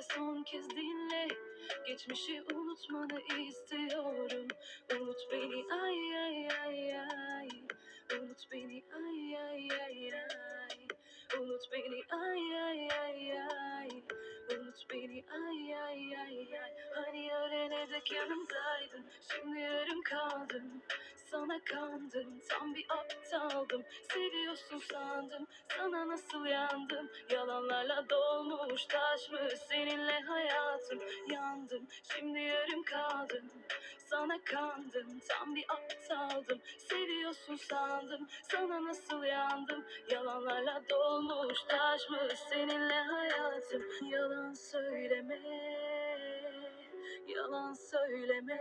ve son kez dinle. Geçmişi unutmanı istiyorum. Unut beni ay ay ay ay. Unut beni ay ay ay ay. Unut beni ay ay ay ay. Unut beni ay ay ay ay. Hani öğlene dek yanımdaydın. Şimdi yarım kaldım. Sana kandım, tam bir aptaldım Seviyorsun sandım, sana nasıl yandım? Yalanlarla dolmuş taşmış seninle hayatım Yandım, şimdi yarım kaldım Sana kandım, tam bir aptaldım Seviyorsun sandım, sana nasıl yandım? Yalanlarla dolmuş taşmış seninle hayatım. Yalan söyleme, yalan söyleme